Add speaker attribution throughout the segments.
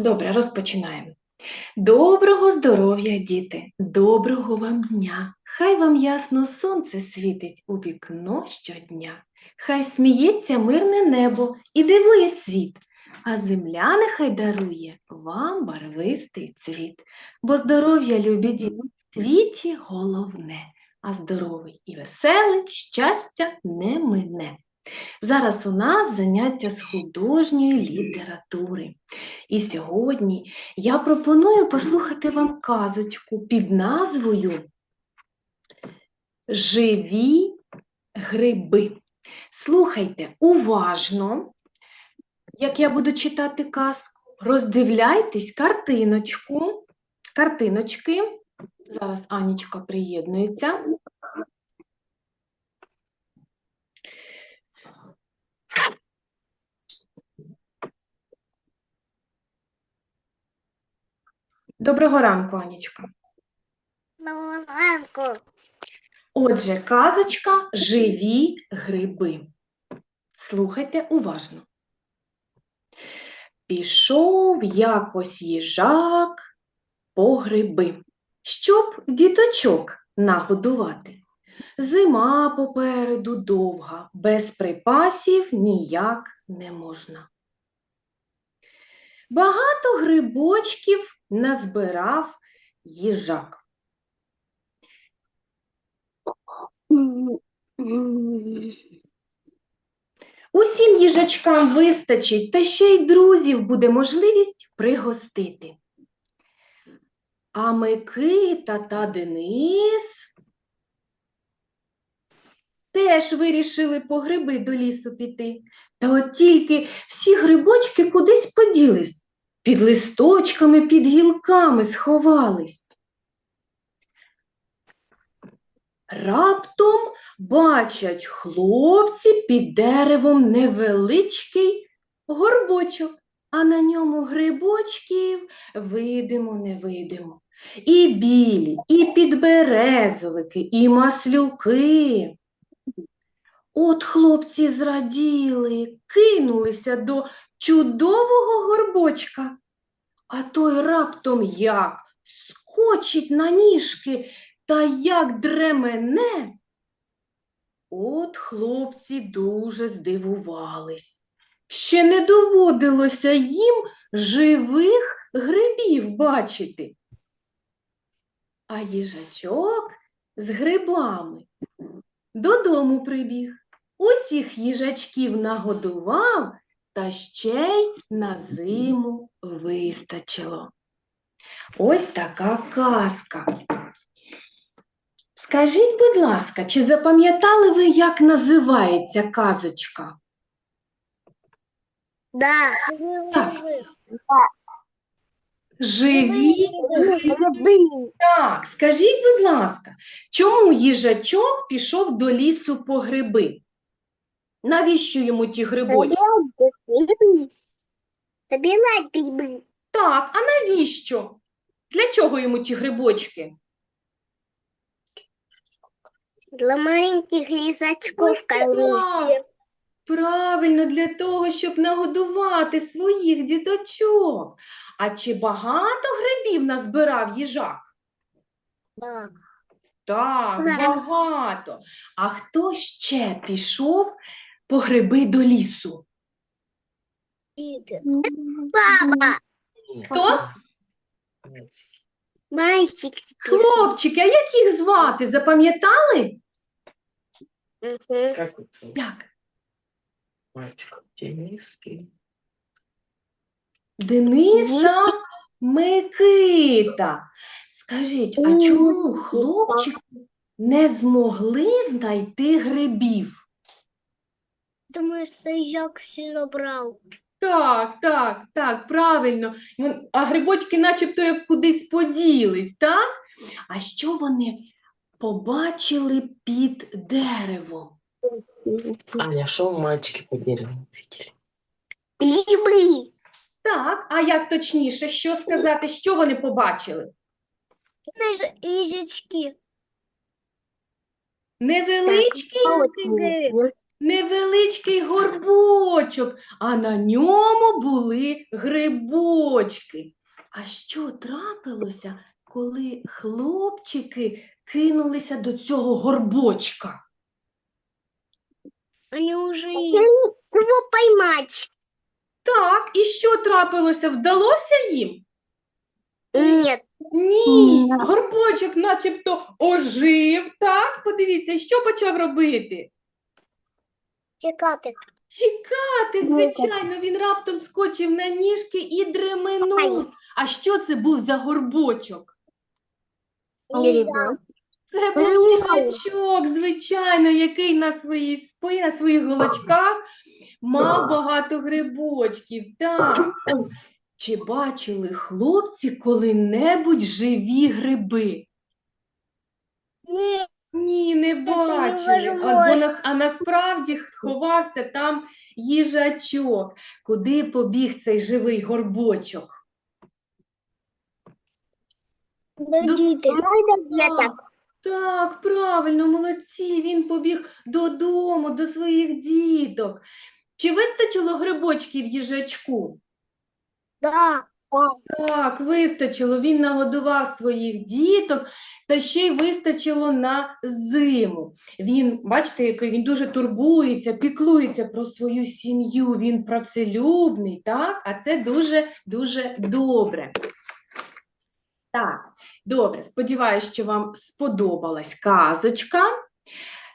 Speaker 1: Добре, розпочинаємо. Доброго здоров'я, діти! Доброго вам дня! Хай вам ясно сонце світить у вікно щодня. Хай сміється мирне небо і дивує світ, а земля нехай дарує вам барвистий цвіт. Бо здоров'я, любі діти, в світі головне, а здоровий і веселий щастя не мине. Зараз у нас заняття з художньої літератури. І сьогодні я пропоную послухати вам казочку під назвою Живі гриби. Слухайте уважно, як я буду читати казку. Роздивляйтесь картиночку, картиночки. Зараз Анічка приєднується. Доброго ранку, Анічка.
Speaker 2: Лаванку.
Speaker 1: Отже, казочка Живі гриби. Слухайте уважно. Пішов якось їжак по гриби, щоб діточок нагодувати. Зима попереду довга, без припасів ніяк не можна. Багато грибочків назбирав їжак. Усім їжачкам вистачить, та ще й друзів буде можливість пригостити. А Микита та Денис теж вирішили по гриби до лісу піти. Та от тільки всі грибочки кудись поділись, під листочками, під гілками сховались. Раптом бачать хлопці під деревом невеличкий горбочок, а на ньому грибочків видимо-невидимо. І білі, і підберезовики, і маслюки. От хлопці зраділи, кинулися до чудового горбочка, а той раптом як скочить на ніжки та як дремене. От хлопці дуже здивувались. Ще не доводилося їм живих грибів бачити. А їжачок з грибами додому прибіг, усіх їжачків нагодував, та ще й на зиму вистачило. Ось така казка. Скажіть, будь ласка, чи запам'ятали ви, як називається казочка?
Speaker 2: Да.
Speaker 1: Так. Живі. Так, скажіть, будь ласка, чому їжачок пішов до лісу по гриби? Навіщо йому ті грибочки?
Speaker 2: Гриби.
Speaker 1: Так, а навіщо? Для чого йому ті грибочки?
Speaker 2: Для маленьких лизачков
Speaker 1: Ось
Speaker 2: колись.
Speaker 1: Правильно, для того, щоб нагодувати своїх діточок. А чи багато грибів назбирав їжак?
Speaker 2: Да.
Speaker 1: Так, багато. А хто ще пішов по гриби до лісу?
Speaker 2: Папа.
Speaker 1: Хто?
Speaker 2: Мальчик.
Speaker 1: Хлопчики, а як їх звати? Запам'ятали?
Speaker 3: Как это?
Speaker 1: Як?
Speaker 3: Мальчик Дениский.
Speaker 1: Дениса Микита. Скажіть, а чому хлопчики не змогли знайти грибів?
Speaker 2: Думаю, что як все забрал.
Speaker 1: Так, так, так, правильно. Вон- А грибочки начебто як кудись поділись, так? А що вони побачили під деревом?
Speaker 3: Аня, шел мальчики по дереву видели?
Speaker 2: Грибы.
Speaker 1: Так, а як точніше, що сказати, що вони побачили? Невеличкий
Speaker 2: Маленький гриб.
Speaker 1: Невеличкий горбочок, а на ньому були грибочки. А що трапилося, коли хлопчики кинулися до цього горбочка?
Speaker 2: Они уже
Speaker 4: Его поймать.
Speaker 1: Так, і що трапилося? Вдалося їм? Ні,
Speaker 4: Ні.
Speaker 1: горбочок начебто ожив, так? Подивіться, що почав робити?
Speaker 2: Чекати.
Speaker 1: Чекати,
Speaker 4: Ну,
Speaker 1: звичайно, він раптом скочив на ніжки і дременув. А що це був за горбочок? Це був їжачок, звичайно, який на своїй спині, на своїх голочках мав багато грибочків. Так. Чи бачили хлопці коли-небудь живі гриби?
Speaker 2: Нет.
Speaker 1: Ні, не бачили. А, бо нас, а насправді ховався там їжачок. Куди побіг цей живий горбочок?
Speaker 2: Дадите.
Speaker 1: Так, так, правильно, молодці. Він побіг додому, до своїх діток. Чи вистачило грибочків їжачку?
Speaker 2: Да.
Speaker 1: Так, вистачило. Він нагодував своїх діток, та ще й вистачило на зиму. Він, бачите, який він дуже турбується, піклується про свою сім'ю. Він працелюбний, так? А це дуже-дуже добре. Так, добре. Сподіваюся, що вам сподобалась казочка.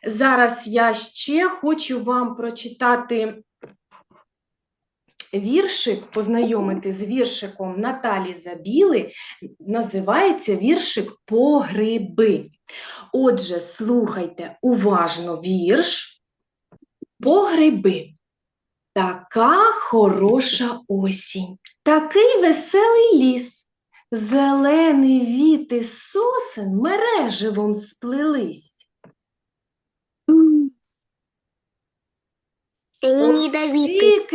Speaker 1: Зараз я ще хочу вам прочитати віршик, познайомити з віршиком Наталі Забіли. Називається віршик Погриби. Отже, слухайте уважно вірш Погриби. Така хороша осінь, такий веселий ліс. Зелений віти сосен мереживом сплелись.
Speaker 4: Они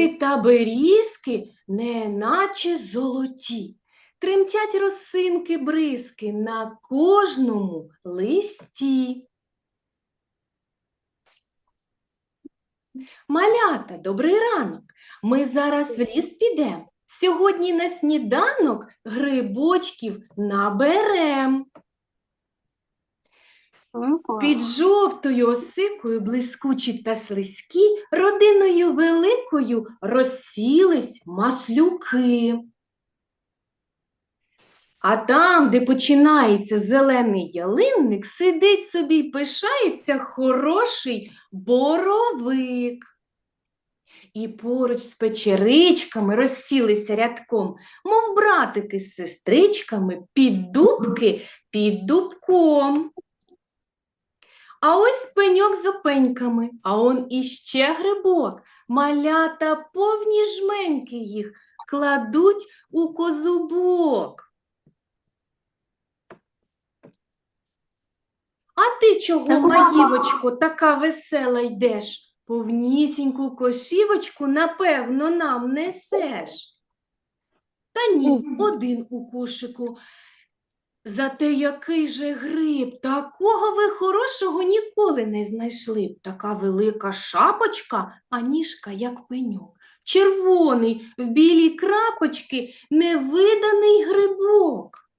Speaker 1: та берізки, неначе золоті. Тремтять росинки бризки на кожному листі. Малята, добрий ранок. Ми зараз в ліс підемо. Сьогодні на сніданок грибочків наберем. Під жовтою осикою блискучі та слизькі, родиною великою розсілись маслюки. А там, де починається зелений ялинник, сидить собі й пишається хороший боровик. І поруч з печеричками розсілися рядком, мов братики з сестричками, під дубки під дубком. А ось пеньок з опеньками, а он іще грибок. Малята повні жменьки їх кладуть у козубок. А ти чого,
Speaker 4: Так,
Speaker 1: Маївочко, така весела йдеш? Повнісіньку кошівочку, напевно, нам несеш. Та ні, один у кошику. Зате який же гриб, такого ви хорошого ніколи не знайшли б. Така велика шапочка, а ніжка як пеньок. Червоний, в білій крапочки, невиданий грибок.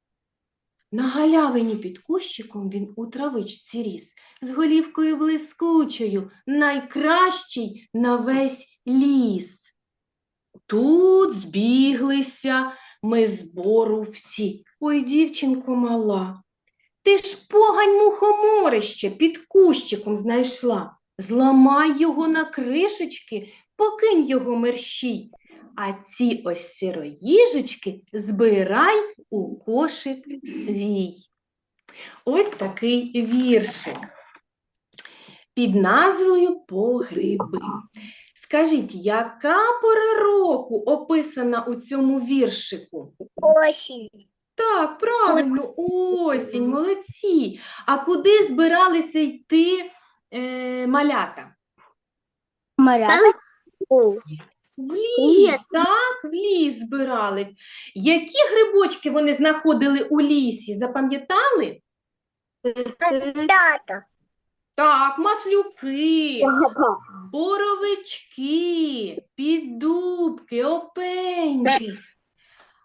Speaker 1: На галявині під кущиком він у травичці ріс, з голівкою блискучою, найкращий на весь ліс. Тут збіглися ми збору всі. Ой, дівчинко мала, ти ж погань мухоморище під кущиком знайшла. Зламай його на кришечки, покинь його мерщій. А ці ось сироїжечки збирай у кошик свій. Ось такий віршик під назвою Погриби. Скажіть, яка пора року описана у цьому віршику?
Speaker 2: Осень.
Speaker 1: Так, правильно, осінь, молодці. А куди збиралися йти е, малята? В ліс, так, в ліс збирались. Які грибочки вони знаходили у лісі, запам'ятали?
Speaker 2: Ребята.
Speaker 1: Так, маслюки, боровички, піддубки, опеньки.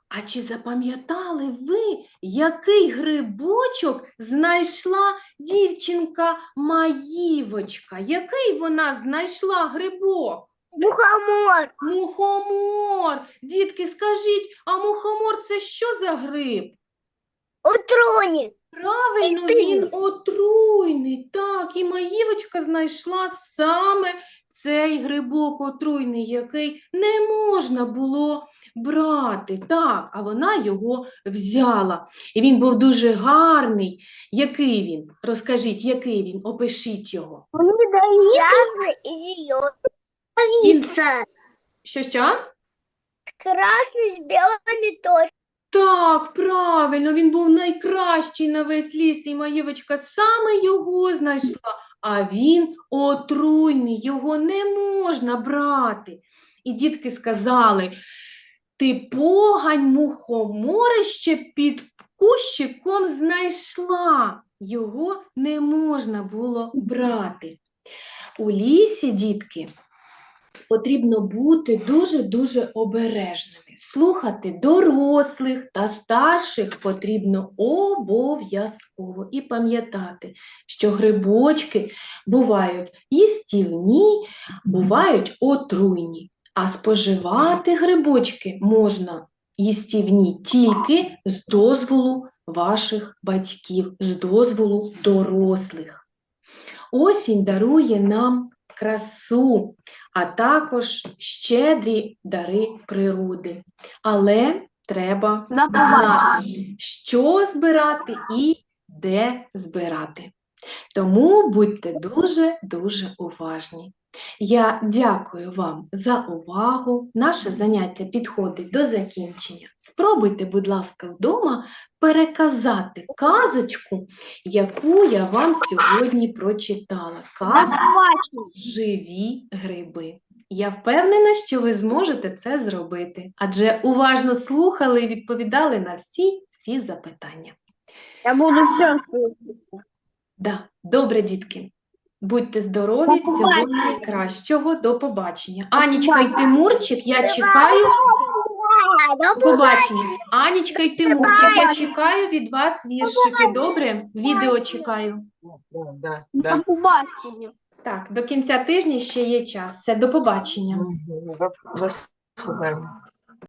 Speaker 1: А чи запам'ятали ви, який грибочок знайшла дівчинка Маївочка? Який вона знайшла грибок?
Speaker 2: Мухомор.
Speaker 1: Мухомор. Дітки, скажіть, а мухомор це що за гриб?
Speaker 2: Отруйні.
Speaker 1: Правильно, він отруйний. Так, і Маївочка знайшла саме цей грибок отруйний, який не можна було брати. Так, а вона його взяла. І він був дуже гарний. Який він? Розкажіть, який він? Опишіть його.
Speaker 2: Красный и зеленый.
Speaker 1: Він...
Speaker 4: Пицца.
Speaker 1: Що що?
Speaker 2: Красный с белыми тоже.
Speaker 1: Так, правильно, він був найкращий на весь ліс, і Маєвочка саме його знайшла, а він отруйний, його не можна брати. І дітки сказали, ти погань мухоморище під кущиком знайшла, його не можна було брати. У лісі, дітки, потрібно бути дуже-дуже обережними. Слухати дорослих та старших потрібно обов'язково і пам'ятати, що грибочки бувають їстівні, бувають отруйні, а споживати грибочки можна їстівні тільки з дозволу ваших батьків, з дозволу дорослих. Осінь дарує нам красу, а також щедрі дари природи. Але треба знати, що збирати і де збирати. Тому будьте дуже-дуже уважні. Я дякую вам за увагу. Наше заняття підходить до закінчення. Спробуйте, будь ласка, вдома переказати казочку, яку я вам сьогодні прочитала. Казку живі гриби. Я впевнена, що ви зможете це зробити, адже уважно слухали і відповідали на всі всі запитання.
Speaker 2: Я буду все
Speaker 1: Да, добре, дітки. Будьте здорові,
Speaker 2: До
Speaker 1: всього найкращого, до побачення. Анічка і Тимурчик, я чекаю.
Speaker 4: До
Speaker 1: До побачення. Анічка і Тимурчик, я чекаю від вас віршики. Добре? Відео чекаю.
Speaker 3: Да.
Speaker 2: побачення.
Speaker 1: Так, до кінця тижня ще є час. Все, до побачення.